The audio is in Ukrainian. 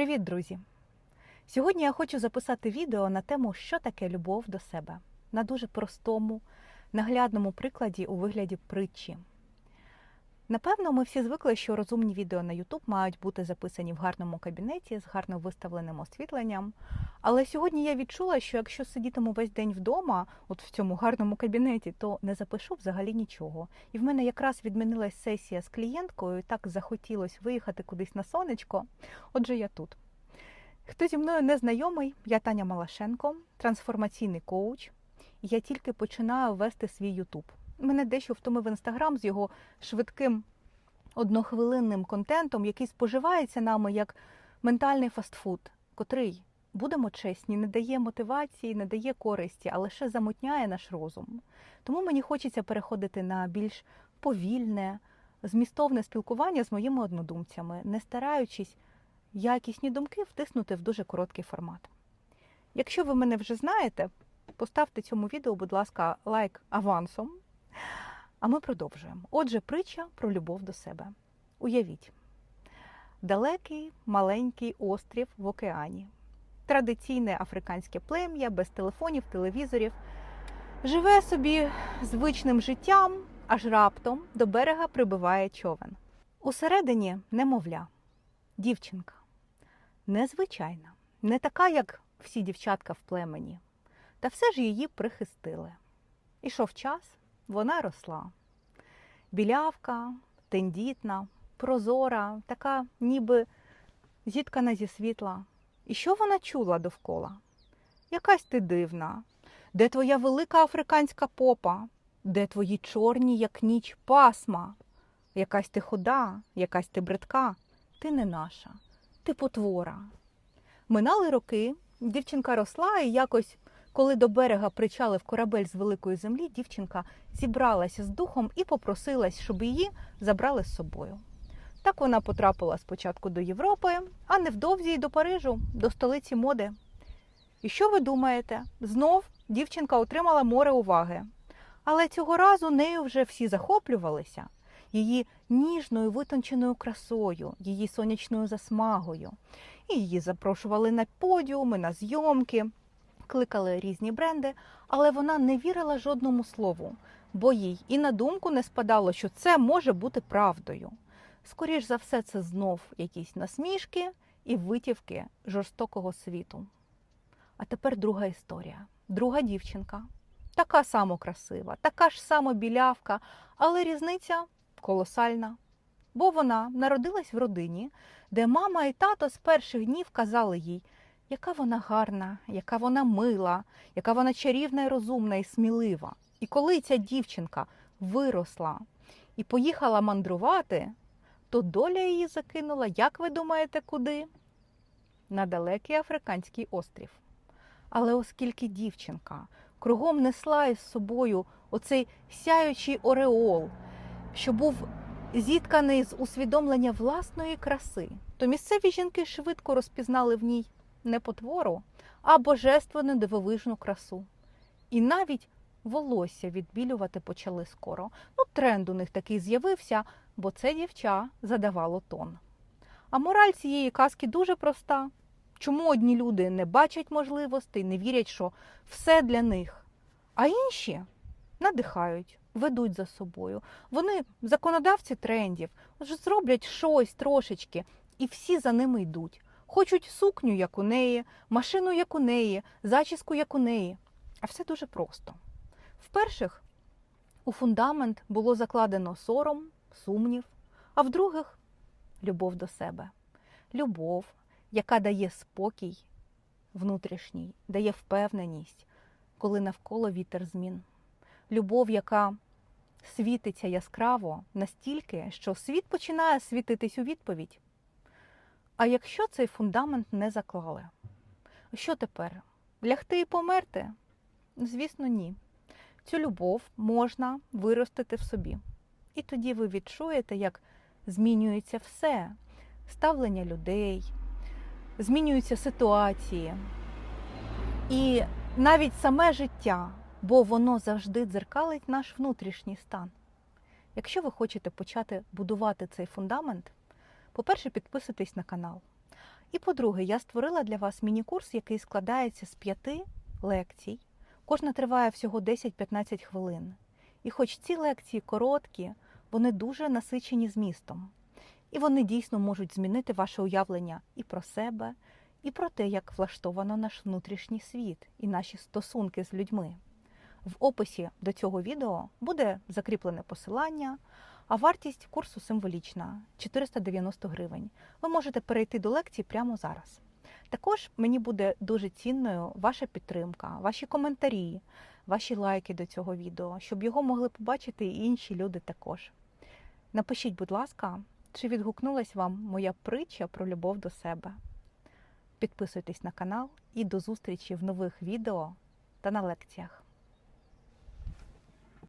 Привіт, друзі! Сьогодні я хочу записати відео на тему, що таке любов до себе на дуже простому, наглядному прикладі у вигляді притчі. Напевно, ми всі звикли, що розумні відео на YouTube мають бути записані в гарному кабінеті з гарно виставленим освітленням. Але сьогодні я відчула, що якщо сидітиму весь день вдома, от в цьому гарному кабінеті, то не запишу взагалі нічого. І в мене якраз відмінилась сесія з клієнткою, і так захотілося виїхати кудись на сонечко. Отже, я тут. Хто зі мною не знайомий, я Таня Малашенко, трансформаційний коуч. Я тільки починаю вести свій Ютуб. Мене дещо втомив інстаграм з його швидким однохвилинним контентом, який споживається нами як ментальний фастфуд, котрий, будемо чесні, не дає мотивації, не дає користі, а лише замутняє наш розум. Тому мені хочеться переходити на більш повільне, змістовне спілкування з моїми однодумцями, не стараючись якісні думки втиснути в дуже короткий формат. Якщо ви мене вже знаєте, поставте цьому відео, будь ласка, лайк авансом. А ми продовжуємо. Отже, притча про любов до себе. Уявіть, далекий маленький острів в океані, традиційне африканське плем'я без телефонів, телевізорів, живе собі звичним життям, аж раптом до берега прибиває човен. Усередині немовля, дівчинка, незвичайна, не така, як всі дівчатка в племені, та все ж її прихистили. Ішов час, вона росла. Білявка, тендітна, прозора, така ніби зіткана зі світла. І що вона чула довкола? Якась ти дивна. Де твоя велика африканська попа? Де твої чорні, як ніч, пасма? Якась ти худа, якась ти бридка, ти не наша, ти потвора. Минали роки, дівчинка росла і якось коли до берега причалив корабель з великої землі, дівчинка зібралася з духом і попросилась, щоб її забрали з собою. Так вона потрапила спочатку до Європи, а невдовзі й до Парижу, до столиці моди. І що ви думаєте? Знов дівчинка отримала море уваги. Але цього разу нею вже всі захоплювалися її ніжною витонченою красою, її сонячною засмагою. І її запрошували на подіуми, на зйомки кликали різні бренди, але вона не вірила жодному слову, бо їй і на думку не спадало, що це може бути правдою. Скоріш за все, це знов якісь насмішки і витівки жорстокого світу. А тепер друга історія. Друга дівчинка, така само красива, така ж само білявка, але різниця колосальна. Бо вона народилась в родині, де мама і тато з перших днів казали їй, яка вона гарна, яка вона мила, яка вона чарівна і розумна і смілива. І коли ця дівчинка виросла і поїхала мандрувати, то доля її закинула, як ви думаєте, куди? На далекий африканський острів. Але оскільки дівчинка кругом несла із собою оцей сяючий ореол, що був зітканий з усвідомлення власної краси, то місцеві жінки швидко розпізнали в ній не потвору, а божественну дивовижну красу. І навіть волосся відбілювати почали скоро. Ну, тренд у них такий з'явився, бо це дівча задавало тон. А мораль цієї казки дуже проста. Чому одні люди не бачать можливостей, не вірять, що все для них, а інші надихають, ведуть за собою. Вони законодавці трендів, зроблять щось трошечки, і всі за ними йдуть. Хочуть сукню, як у неї, машину, як у неї, зачіску, як у неї. А все дуже просто. В-перших, у фундамент було закладено сором, сумнів, а в-других любов до себе. Любов, яка дає спокій внутрішній, дає впевненість, коли навколо вітер змін. Любов, яка світиться яскраво настільки, що світ починає світитись у відповідь. А якщо цей фундамент не заклали, що тепер? Лягти і померти? Звісно, ні. Цю любов можна виростити в собі. І тоді ви відчуєте, як змінюється все: ставлення людей, змінюються ситуації. І навіть саме життя, бо воно завжди дзеркалить наш внутрішній стан. Якщо ви хочете почати будувати цей фундамент, по-перше, підписуйтесь на канал. І по-друге, я створила для вас міні-курс, який складається з п'яти лекцій. Кожна триває всього 10-15 хвилин. І хоч ці лекції короткі, вони дуже насичені змістом. І вони дійсно можуть змінити ваше уявлення і про себе, і про те, як влаштовано наш внутрішній світ і наші стосунки з людьми. В описі до цього відео буде закріплене посилання, а вартість курсу символічна 490 гривень. Ви можете перейти до лекції прямо зараз. Також мені буде дуже цінною ваша підтримка, ваші коментарі, ваші лайки до цього відео, щоб його могли побачити і інші люди також. Напишіть, будь ласка, чи відгукнулась вам моя притча про любов до себе. Підписуйтесь на канал і до зустрічі в нових відео та на лекціях.